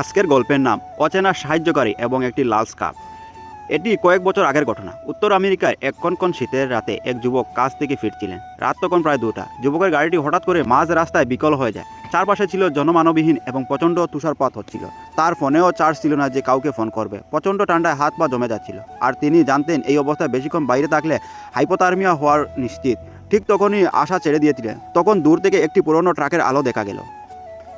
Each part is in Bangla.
আজকের গল্পের নাম অচেনা সাহায্যকারী এবং একটি লাল স্কার্ফ। এটি কয়েক বছর আগের ঘটনা। উত্তর আমেরিকার এক কনকন শীতের রাতে এক যুবক কাজ থেকে ফিরছিলেন। রাত তখন প্রায় দুটা। যুবকের গাড়িটি হঠাৎ করে মাঝ রাস্তায় বিকল হয়ে যায়। চারপাশে ছিল জনমানবহীন এবং প্রচণ্ড তুষারপাত হচ্ছিল। তার ফোনেও চার্জ ছিল না যে কাউকে ফোন করবে। প্রচণ্ড ঠান্ডায় হাত পা জমে যাচ্ছিল। আর তিনি জানতেন এই অবস্থায় বেশিক্ষণ বাইরে থাকলে হাইপোথার্মিয়া হওয়ার নিশ্চিত। ঠিক তখনই আশা ছেড়ে দিয়েছিলেন। তখন দূর থেকে একটি পুরনো ট্রাকের আলো দেখা গেল।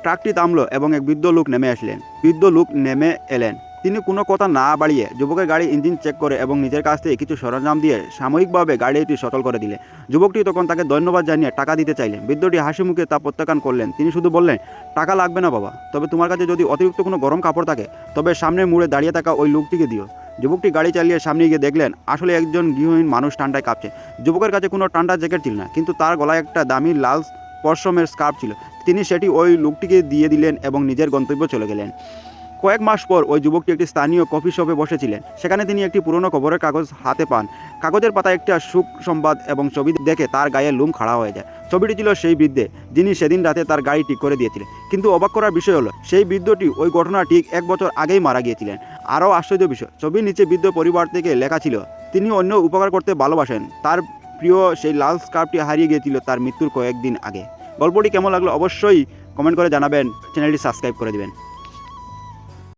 ট্রাকটি থামলো এবং এক বৃদ্ধ লোক নেমে আসলেন। বৃদ্ধ লোক নেমে এলেন। তিনি কোনো কথা না বাড়িয়ে যুবকের গাড়ি ইঞ্জিন চেক করে এবং নিজের কাছ থেকে কিছু সরঞ্জাম দিয়ে সাময়িকভাবে গাড়িটি সচল করে দিলেন। যুবকটি তখন তাকে ধন্যবাদ জানিয়ে টাকা দিতে চাইলেন। বৃদ্ধটি হাসি মুখে তা প্রত্যাখ্যান করলেন। তিনি শুধু বললেন, টাকা লাগবে না বাবা। তবে তোমার কাছে যদি অতিরিক্ত কোনো গরম কাপড় থাকে, তবে সামনে মুড়ে দাঁড়িয়ে থাকা ওই লোকটিকে দিও। যুবকটি গাড়ি চালিয়ে সামনে গিয়ে দেখলেন, আসলে একজন গৃহহীন মানুষ ঠান্ডায় কাঁপছে। যুবকের কাছে কোনো ঠান্ডা জ্যাকেট ছিল না, কিন্তু তার গলায় একটা দামি লাল পশমের স্কার্ফ ছিল। তিনি সেটি ওই লোকটিকে দিয়ে দিলেন এবং নিজের গন্তব্য চলে গেলেন। কয়েক মাস পর ওই যুবকটি একটি স্থানীয় কফি শপে বসেছিলেন। সেখানে তিনি একটি পুরনো খবরের কাগজ হাতে পান। কাগজের পাতায় একটা সুখ সংবাদ এবং ছবি দেখে তার গায়ে লুম খাড়া হয়ে যায়। ছবিটি ছিল সেই বৃদ্ধে যিনি সেদিন রাতে তার গাড়ি ঠিক করে দিয়েছিলেন। কিন্তু অবাক করার বিষয় হলো, সেই বৃদ্ধটি ওই ঘটনা ঠিক এক বছর আগেই মারা গিয়েছিলেন। আরও আশ্চর্য বিষয়, ছবির নিচে বৃদ্ধ পরিবার থেকে লেখা ছিল, তিনি অন্য উপকার করতে ভালোবাসেন। তার প্রিয় সেই লাল স্কার্ফটি হারিয়ে গিয়েছিল তার মৃত্যুর কয়েকদিন আগে। গল্পটি কেমন লাগল অবশ্যই কমেন্ট করে জানাবেন। চ্যানেলটি সাবস্ক্রাইব করে দিবেন।